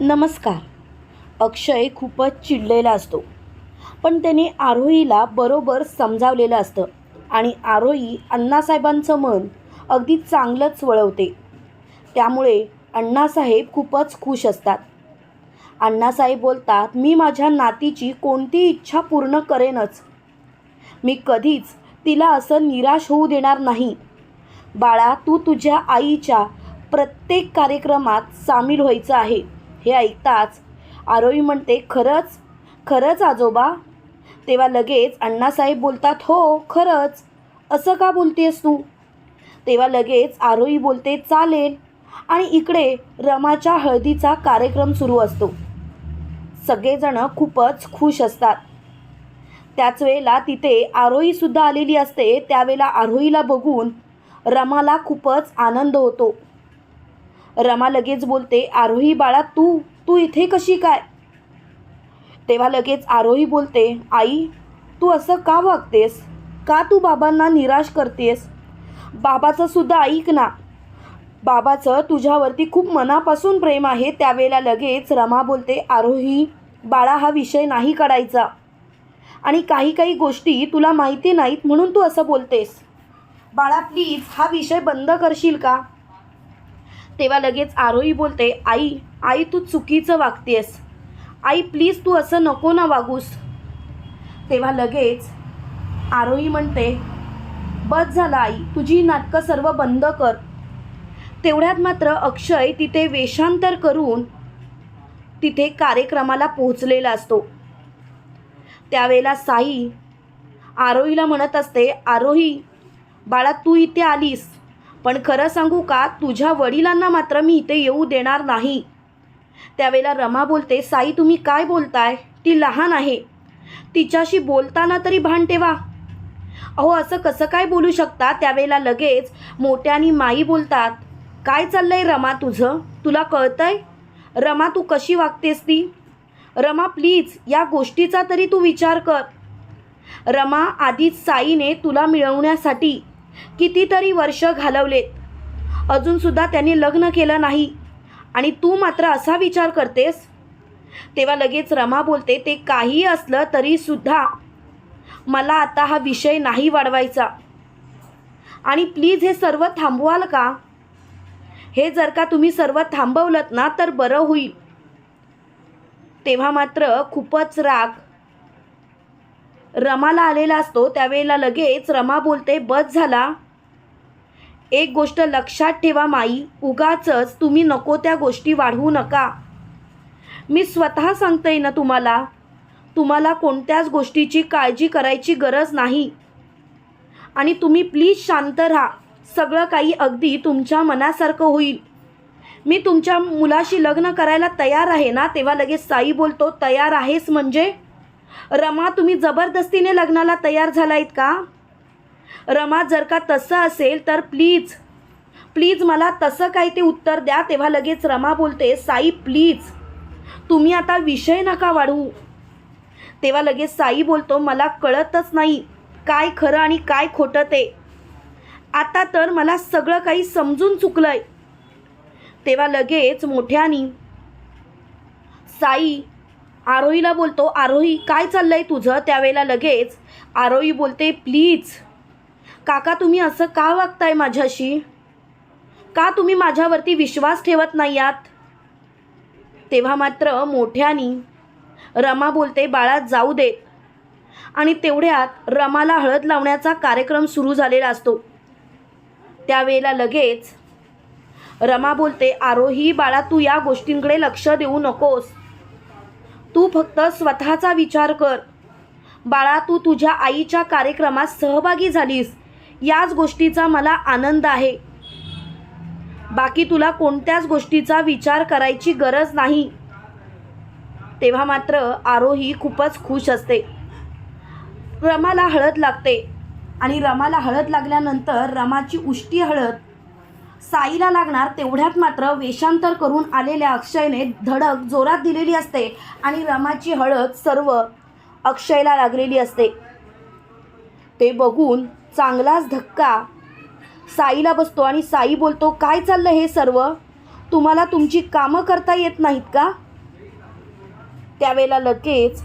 नमस्कार. अक्षय खूपच चिडलेला असतो. पण त्याने आरोहीला बरोबर समजावलेलं असतं आणि आरोही अण्णासाहेबांचं मन अगदी चांगलंच वळवते. त्यामुळे अण्णासाहेब खूपच खुश असतात. अण्णासाहेब बोलतात मी माझ्या नातीची कोणती इच्छा पूर्ण करेनच. मी कधीच तिला असं निराश होऊ देणार नाही. बाळा तू तुझ्या आईच्या प्रत्येक कार्यक्रमात सामील व्हायचं आहे. हे ऐकताच आरोही म्हणते खरंच? खरंच आजोबा? तेव्हा लगेच अण्णासाहेब बोलतात हो खरंच. असं का बोलतेस तू? तेव्हा लगेच आरोही बोलते चालेल. आणि इकडे रमाच्या हळदीचा कार्यक्रम सुरू असतो. सगळेजणं खूपच खुश असतात. त्याच वेळेला तिथे आरोहीसुद्धा आलेली असते. त्यावेळेला आरोहीला बघून रमाला खूपच आनंद होतो. रमा लगेच बोलते आरोही बाळा तू तू इथे कशी काय? तेव्हा लगेच आरोही बोलते आई तू असं का वागतेस? का तू बाबांना निराश करतेस? बाबाचं सुद्धा ऐक ना. बाबाचं तुझ्यावरती खूप मनापासून प्रेम आहे. त्यावेळेला लगेच रमा बोलते आरोही बाळा हा विषय नाही काढायचा. आणि काही काही गोष्टी तुला माहिती नाहीत म्हणून तू असं बोलतेस. बाळा प्लीज हा विषय बंद करशील का? तेव्हा लगेच आरोही बोलते आई आई तू चुकीचं वागतेस. आई प्लीज तू असं नको ना वागूस. तेव्हा लगेच आरोही म्हणते बस झालं आई तुझी नाटकं सर्व बंद कर. तेवढ्यात मात्र अक्षय तिथे वेषांतर करून तिथे कार्यक्रमाला पोहोचलेला असतो. त्यावेळेला साई आरोहीला म्हणत असते आरोही बाळा तू इथे आलीस. पण खरं सांगू का तुझ्या वडिलांना मात्र मी इथे येऊ देणार नाही. त्यावेळेला रमा बोलते साई तुम्ही काय बोलताय? ती लहान आहे. तिच्याशी बोलताना तरी भान ठेवा. अहो असं कसं काय बोलू शकता? त्यावेळेला लगेच मोठ्यानी माई बोलतात काय चाललंय रमा तुझं? तुला कळतंय? रमा तू कशी वागतेस ती? रमा प्लीज या गोष्टीचा तरी तू विचार कर. रमा आधीच साईने तुला मिळवण्यासाठी कितीतरी वर्ष घालवलेत. अजूनसुद्धा त्यांनी लग्न केलं नाही. आणि तू मात्र असा विचार करतेस? तेव्हा लगेच रमा बोलते ते काही असलं तरीसुद्धा मला आता हा विषय नाही वाढवायचा. आणि प्लीज हे सर्व थांबवाल का? हे जर का तुम्ही सर्व थांबवलं ना तर बरं होईल. तेव्हा मात्र खूपच राग रमाला आलेला असतो त्यावेळेला लगेच रमा बोलते बस झाला. एक गोष्ट लक्षात ठेवा माई उगाचच तुम्ही नको त्या गोष्टी वाढवू नका. मी स्वतः सांगते ना तुम्हाला तुम्हाला कोणत्याच गोष्टीची काळजी करायची गरज नाही. आणि तुम्ही प्लीज शांत राहा. सगळं काही अगदी तुमच्या मनासारखं होईल. मी तुमच्या मुलाशी लग्न करायला तयार आहे ना तेव्हा लगेच साई बोलतो तयार आहेस म्हणजे? रमा तुम्ही जबरदस्तीने लग्नाला तयार झालायत का? रमा जर का तसं असेल तर प्लीज प्लीज मला तसं काय ते उत्तर द्या तेव्हा लगेच रमा बोलते साई प्लीज तुम्ही आता विषय नका वाढवू. तेव्हा लगेच साई बोलतो मला कळतच नाही काय खरं आणि काय खोटं ते. आता तर मला सगळं काही समजून चुकलं आहे तेव्हा लगेच मोठ्यानी साई आरोहीला बोलतो आरोही काय चाललं आहे तुझं? त्यावेळेला लगेच आरोही बोलते प्लीज काका तुम्ही असं का वागताय माझ्याशी? का तुम्ही माझ्यावरती विश्वास ठेवत नाही आहात तेव्हा मात्र मोठ्यानी रमा बोलते बाळा जाऊ देत आणि तेवढ्यात रमाला हळद लावण्याचा कार्यक्रम सुरू झालेला असतो. त्यावेळेला लगेच रमा बोलते आरोही बाळा तू या गोष्टींकडे लक्ष देऊ नकोस. तू फक्त स्वतःचा विचार कर. बाळा तू तुझ्या आईच्या कार्यक्रमात सहभागी झालीस. याच गोष्टीचा मला आनंद आहे. बाकी तुला कोणत्याच गोष्टीचा विचार करायची गरज नाही. तेव्हा मात्र आरोही खूपच खुश असते. रमाला हळद लागते आणि रमाला हळद लागल्यानंतर रमाची उष्टी हळद साईला लागणार तेवढ्यात मात्र वेषांतर करून आलेल्या अक्षयने धडक जोरात दिलेली असते आणि रमाची हळद सर्व अक्षयला लागलेली असते. ते बघून चांगलाच धक्का. साईला बसतो आणि साई बोलतो काय चाललं हे सर्व? तुम्हाला तुमची कामं करता येत नाहीत का? त्यावेळेला लगेच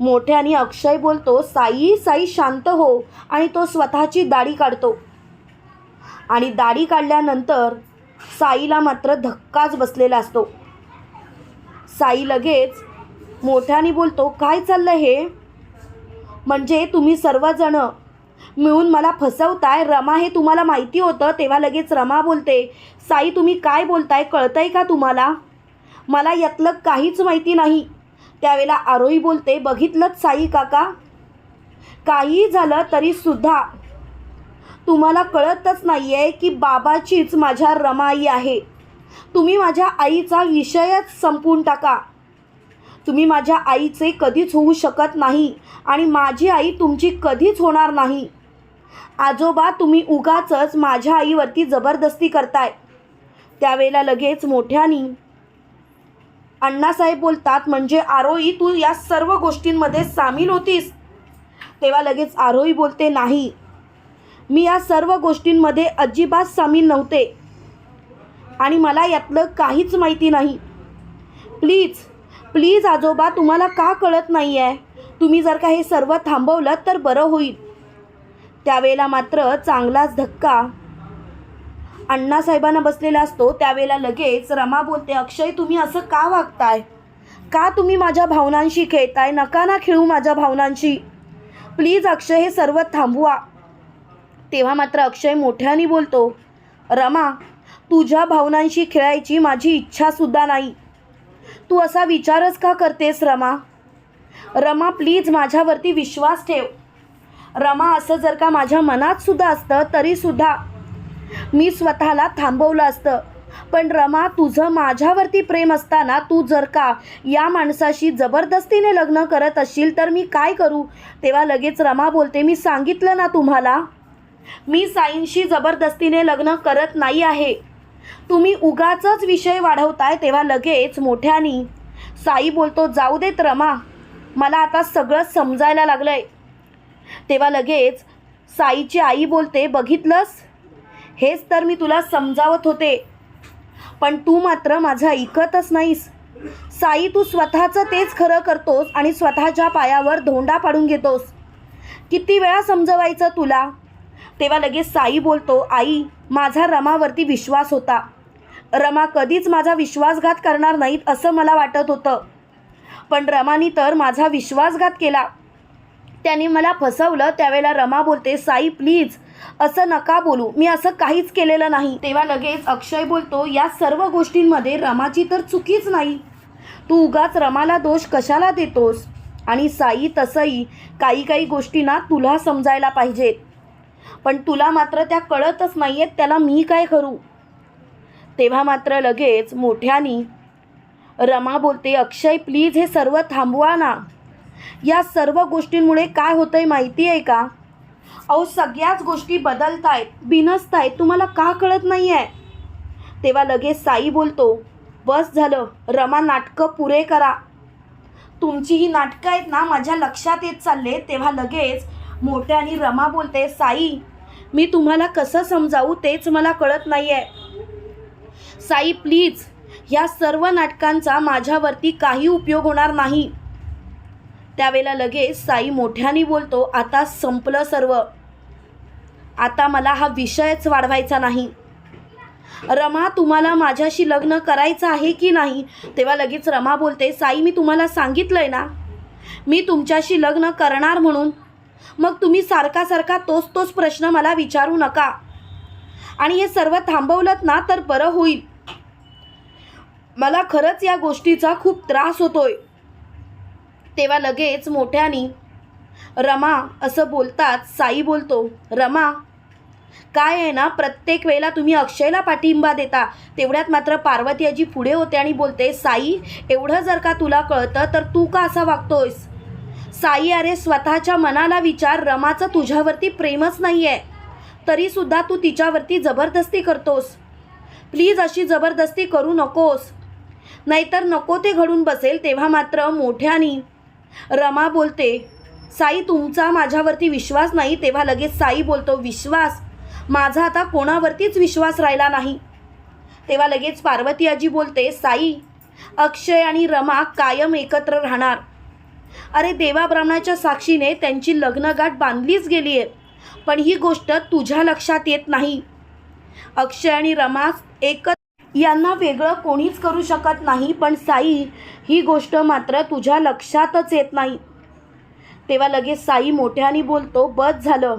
मोठ्याने अक्षय बोलतो साई साई शांत हो. आणि तो स्वतःची दाढी काढतो. आणि दाढी काढल्यानंतर साईला मात्र धक्काच बसलेला असतो. साई लगेच मोठ्याने बोलतो काय चाललं हे? म्हणजे तुम्ही सर्वजण मिळून मला फसवताय रमा हे तुम्हाला माहिती होतं तेव्हा लगेच रमा बोलते साई तुम्ही काय बोलताय कळतंय का तुम्हाला? मला यातलं काहीच माहिती नाही. त्यावेळेला आरोही बोलते बघितलंच साई काका? काही झालं तरीसुद्धा तुम्हाला कळतच नाही आहे की बाबाचीच माझ्या रमाई आहे. तुम्ही माझ्या आईचा विषयच संपून टाका. तुम्ही माझ्या आईचे कधीच होऊ शकत नाही आणि माझी आई तुमची कधीच होणार नाही. आजोबा तुम्ही उगाचच माझ्या आईवरती जबरदस्ती करताय. त्यावेळेला लगेच मोठ्यानी अण्णासाहेब बोलतात म्हणजे आरोही तू या सर्व गोष्टींमध्ये सामील होतीस? तेव्हा लगेच आरोही बोलते नाही. मी या सर्व गोष्टींमध्ये अजिबात सामील नव्हते. आणि मला यातलं काहीच माहिती नाही. प्लीज प्लीज आजोबा तुम्हाला का कळत नाही आहे तुम्ही जर का हे सर्व थांबवलं तर बरं होईल. त्यावेळेला मात्र चांगलाच धक्का. अण्णासाहेबांना बसलेला असतो त्यावेळेला लगेच रमा बोलते अक्षय तुम्ही असं का वागताय? का तुम्ही माझ्या भावनांशी खेळताय? नका ना खेळू माझ्या भावनांशी. प्लीज अक्षय हे सर्व थांबवा. तेव्हा मात्र अक्षय मोठ्याने बोलतो रमा तुझ्या भावनांशी खेळायची माझी इच्छासुद्धा नाही. तू असा विचारच का करतेस रमा? रमा प्लीज माझ्यावरती विश्वास ठेव. रमा असं जर का माझ्या मनात सुद्धा असतं तरीसुद्धा मी स्वतःला थांबवलं असतं. पण रमा तुझं माझ्यावरती प्रेम असताना तू जर का या माणसाशी जबरदस्तीने लग्न करत असशील तर मी काय करू? तेव्हा लगेच रमा बोलते मी सांगितलं ना तुम्हाला मी साईंशी जबरदस्तीने लग्न करत नाही आहे. तुम्ही उगाचच विषय वाढवताय तेव्हा लगेच मोठ्यानी. साई बोलतो जाऊ देत रमा मला आता सगळं समजायला लागलंय. तेव्हा लगेच साईची आई बोलते बघितलंस? हेच तर मी तुला समजावत होते. पण तू मात्र माझं ऐकतच नाहीस. साई तू स्वतःचं तेच खरं करतोस आणि स्वतःच्या पायावर धोंडा पाडून घेतोस. किती वेळा समजवायचं तुला? तेव्हा लगेच साई बोलतो आई माझा रमावरती विश्वास होता. रमा कधीच माझा विश्वासघात करणार नाहीत असं मला वाटत होतं. पण रमानी तर माझा विश्वासघात केला. त्याने मला फसवलं त्यावेळेला रमा बोलते साई प्लीज असं नका बोलू. मी असं काहीच केलेलं नाही. तेव्हा लगेच अक्षय बोलतो या सर्व गोष्टींमध्ये रमाची तर चुकीच नाही. तू उगाच रमाला दोष कशाला देतोस? आणि साई तसंही काही काही गोष्टींना तुला समजायला पाहिजेत. पण तुला मात्र त्या कळतच नाही आहेत त्याला मी काय करू? तेव्हा मात्र लगेच मोठ्यानी रमा बोलते अक्षय प्लीज हे सर्व थांबवा ना. या सर्व गोष्टींमुळे काय होतंय माहिती आहे का? अहो सगळ्याच गोष्टी बदलत आहेत बिनसत आहेत तुम्हाला का कळत नाही आहे तेव्हा लगेच साई बोलतो बस झालं रमा नाटकं पुरे करा. तुमची ही नाटकं आहेत ना माझ्या लक्षात येत चालले तेव्हा लगेच मोठ्याने रमा बोलते साई मी तुम्हाला कसं समजावू तेच मला कळत नाही आहे साई प्लीज या सर्व नाटकांचा माझ्यावरती काही उपयोग होणार नाही. त्यावेळेला लगेच साई मोठ्याने बोलतो आता संपलं सर्व. आता मला हा विषयच वाढवायचा नाही. रमा तुम्हाला माझ्याशी लग्न करायचं आहे की नाही? तेव्हा लगेच रमा बोलते साई मी तुम्हाला सांगितलं आहे ना. मी तुमच्याशी लग्न करणार म्हणून मग तुम्ही सारखा सारखा तोच तोच प्रश्न मला विचारू नका. आणि हे सर्व थांबवलं ना तर बरं होईल. मला खरंच या गोष्टीचा खूप त्रास होतोय. तेव्हा लगेच मोठ्यानी रमा असं बोलतात साई बोलतो रमा काय आहे ना प्रत्येक वेळेला तुम्ही अक्षयला पाठिंबा देता. तेवढ्यात मात्र पार्वती आजी पुढे होते आणि बोलते साई एवढं जर का तुला कळतं तर तू का असा वागतोयस? साई अरे स्वतःच्या मनाला विचार रमाचं तुझ्यावरती प्रेमच नाही आहे तरीसुद्धा तू तिच्यावरती जबरदस्ती करतोस. प्लीज अशी जबरदस्ती करू नकोस. नाहीतर नको ते घडून बसेल तेव्हा मात्र मोठ्यानी. रमा बोलते साई तुमचा माझ्यावरती विश्वास नाही. तेव्हा लगेच साई बोलतो विश्वास? माझा आता कोणावरतीच विश्वास राहिला नाही. तेव्हा लगेच पार्वती आजी बोलते साई अक्षय आणि रमा कायम एकत्र राहणार. अरे देवा ब्राह्मणाच्या साक्षीने त्यांची लग्नगाठ बांधलीच गेली आहे. पण ही गोष्ट तुझ्या लक्षात येत नाही. अक्षय आणि रमा एकच यांना वेगळं कोणीच करू शकत नाही पण साई ही गोष्ट मात्र तुझ्या लक्षातच येत नाही. तेव्हा लगेच साई मोठ्याने बोलतो बस झालं.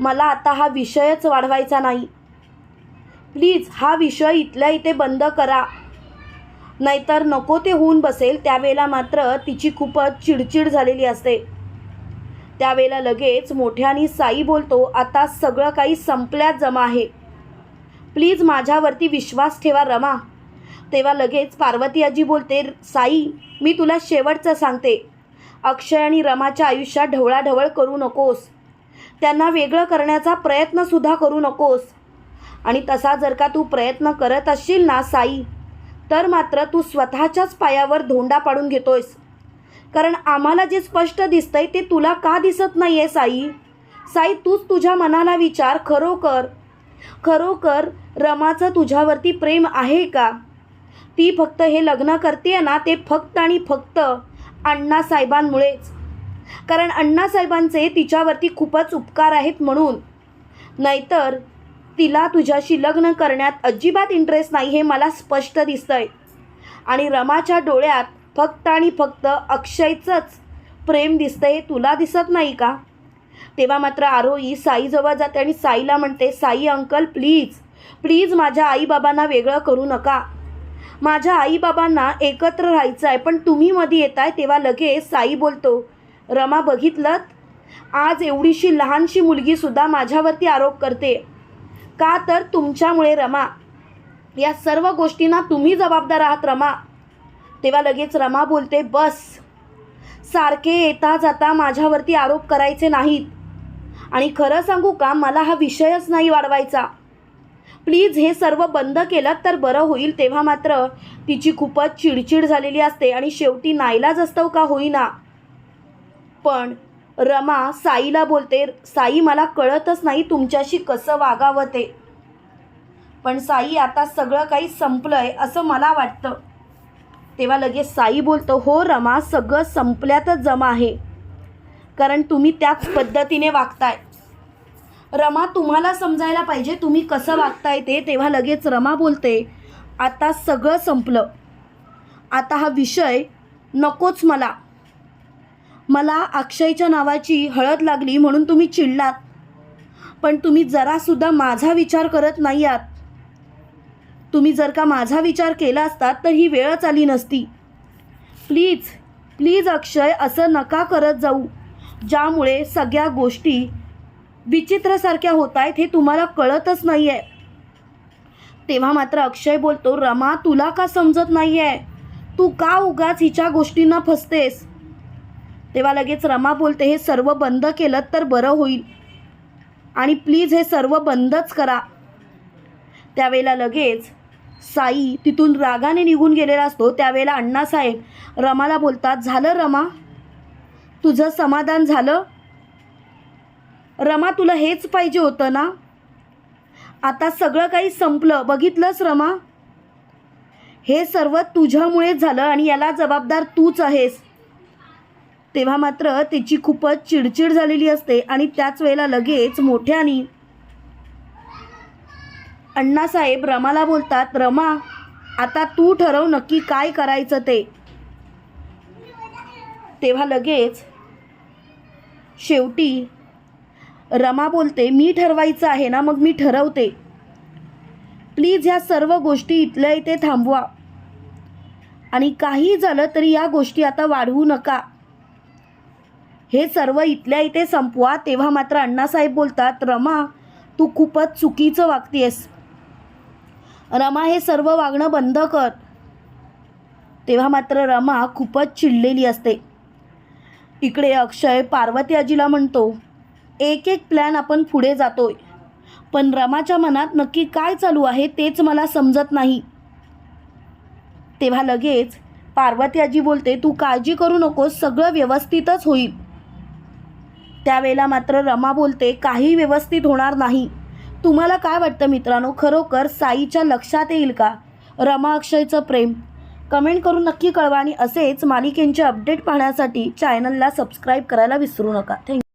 मला आता हा विषयच वाढवायचा नाही. प्लीज हा विषय इथल्या इथे बंद करा. नाहीतर नको ते होऊन बसेल त्यावेळेला मात्र तिची खूपच चिडचिड झालेली असते. त्यावेळेला लगेच मोठ्याने साई बोलतो आता सगळं काही संपल्यात जमा आहे. प्लीज माझ्यावरती विश्वास ठेवा रमा. तेव्हा लगेच पार्वती आजी बोलते साई मी तुला शेवटचं सांगते. अक्षय आणि रमाच्या आयुष्यात ढवळाढवळ करू नकोस. त्यांना वेगळं करण्याचा प्रयत्नसुद्धा करू नकोस. आणि तसा जर का तू प्रयत्न करत असशील ना साई तर मात्र तू स्वतःच्याच पायावर धोंडा पाडून घेतोयस. कारण आम्हाला जे स्पष्ट दिसतंय ते तुला का दिसत नाही आहे साई? साई तूच तुझ्या मनाला विचार खरोखर खरोखर रमाचं तुझ्यावरती प्रेम आहे का? ती फक्त हे लग्न करते ना ते फक्त आणि फक्त अण्णासाहेबांमुळेच कारण अण्णासाहेबांचे तिच्यावरती खूपच उपकार आहेत म्हणून. नाहीतर तिला तुझ्याशी लग्न करण्यात अजिबात इंटरेस्ट नाही हे मला स्पष्ट दिसतंय. आणि रमाच्या डोळ्यात फक्त आणि फक्त अक्षयचंच प्रेम दिसतंय हे तुला दिसत नाही का? तेव्हा मात्र आरोही साईजवळ जाते आणि साईला म्हणते साई अंकल प्लीज प्लीज माझ्या आईबाबांना वेगळं करू नका. माझ्या आईबाबांना एकत्र राहायचं आहे पण तुम्ही मध्ये येताय तेव्हा लगेच साई बोलतो रमा बघितलं आज एवढीशी लहानशी मुलगीसुद्धा माझ्यावरती आरोप करते. का तर तुमच्यामुळे रमा. या सर्व गोष्टींना तुम्ही जबाबदार आहात रमा. तेव्हा लगेच रमा बोलते बस. सारखे येता जाता माझ्यावरती आरोप करायचे नाहीत. आणि खरं सांगू का मला हा विषयच नाही वाढवायचा. प्लीज हे सर्व बंद केलं तर बरं होईल तेव्हा मात्र तिची खूपच चिडचिड झालेली असते आणि शेवटी नाईलाज असतो का होईना. पण रमा साईला बोलते साई मला कळतच नाही तुमच्याशी कसं वागावं ते. पण साई आता सगळं काही संपलं आहे असं मला वाटतं. तेव्हा लगेच साई बोलतो हो रमा सगळं संपल्यातच जमा आहे. कारण तुम्ही त्याच पद्धतीने वागताय. रमा तुम्हाला समजायला पाहिजे तुम्ही कसं वागताय ते. तेव्हा लगेच रमा बोलते आता सगळं संपलं. आता हा विषय नकोच मला. मला अक्षयच्या नावाची हळद लागली म्हणून तुम्ही चिडलात. पण तुम्ही जरासुद्धा माझा विचार करत नाही आहात तुम्ही जर का माझा विचार केला असतात तर ही वेळच आली नसती. प्लीज प्लीज अक्षय असं नका करत जाऊ. ज्यामुळे सगळ्या गोष्टी विचित्रसारख्या होत आहेत हे तुम्हाला कळतच नाही आहे तेव्हा मात्र अक्षय बोलतो रमा तुला का समजत नाही आहे तू का उगाच हिच्या गोष्टींना फसतेस? तेव्हा लगेच रमा बोलते हे सर्व बंद केलं तर बरं होईल. आणि प्लीज हे सर्व बंदच करा. त्यावेळेला लगेच साई तिथून रागाने निघून गेलेला असतो. त्यावेळेला अण्णासाहेब रमाला बोलतात झालं रमा? तुझं समाधान झालं? रमा तुला हेच पाहिजे होतं ना? आता सगळं काही संपलं. बघितलंस रमा? हे सर्व तुझ्यामुळेच झालं आणि याला जबाबदार तूच आहेस. तेव्हा मात्र तिची खूपच चिडचिड झालेली असते आणि त्याच वेळेला लगेच मोठ्याने अण्णासाहेब रमाला बोलतात रमा आता तू ठरव नक्की काय करायचं ते. तेव्हा लगेच शेवटी रमा बोलते मी ठरवायचं आहे ना मग मी ठरवते. प्लीज ह्या सर्व गोष्टी इथल्या इथे थांबवा. आणि काही झालं तरी या गोष्टी आता वाढवू नका. हे सर्व इथल्या इथे संपवा तेव्हा मात्र अण्णासाहेब बोलतात रमा तू खूपच चुकीचं वागतेस रमा हे सर्व वागणं बंद कर. तेव्हा मात्र रमा खूपच चिडलेली असते. इकडे अक्षय पार्वती आजीला म्हणतो एक एक प्लॅन आपण पुढे जातोय. पण रमाच्या मनात नक्की काय चालू आहे तेच मला समजत नाही. तेव्हा लगेच पार्वती आजी बोलते तू काळजी करू नकोस सगळं व्यवस्थितच होईल. त्यावेळेला मात्र रमा बोलते काही व्यवस्थित होणार नाही. तुम्हाला काय वाटतं मित्रांनो? खरोखर साईच्या लक्षात येईल का? रमा अक्षयचं प्रेम. कमेंट करून नक्की कळवा आणि असेच मालिकेंचे अपडेट पाहण्यासाठी चॅनलला सबस्क्राईब करायला विसरू नका. थँक्यू.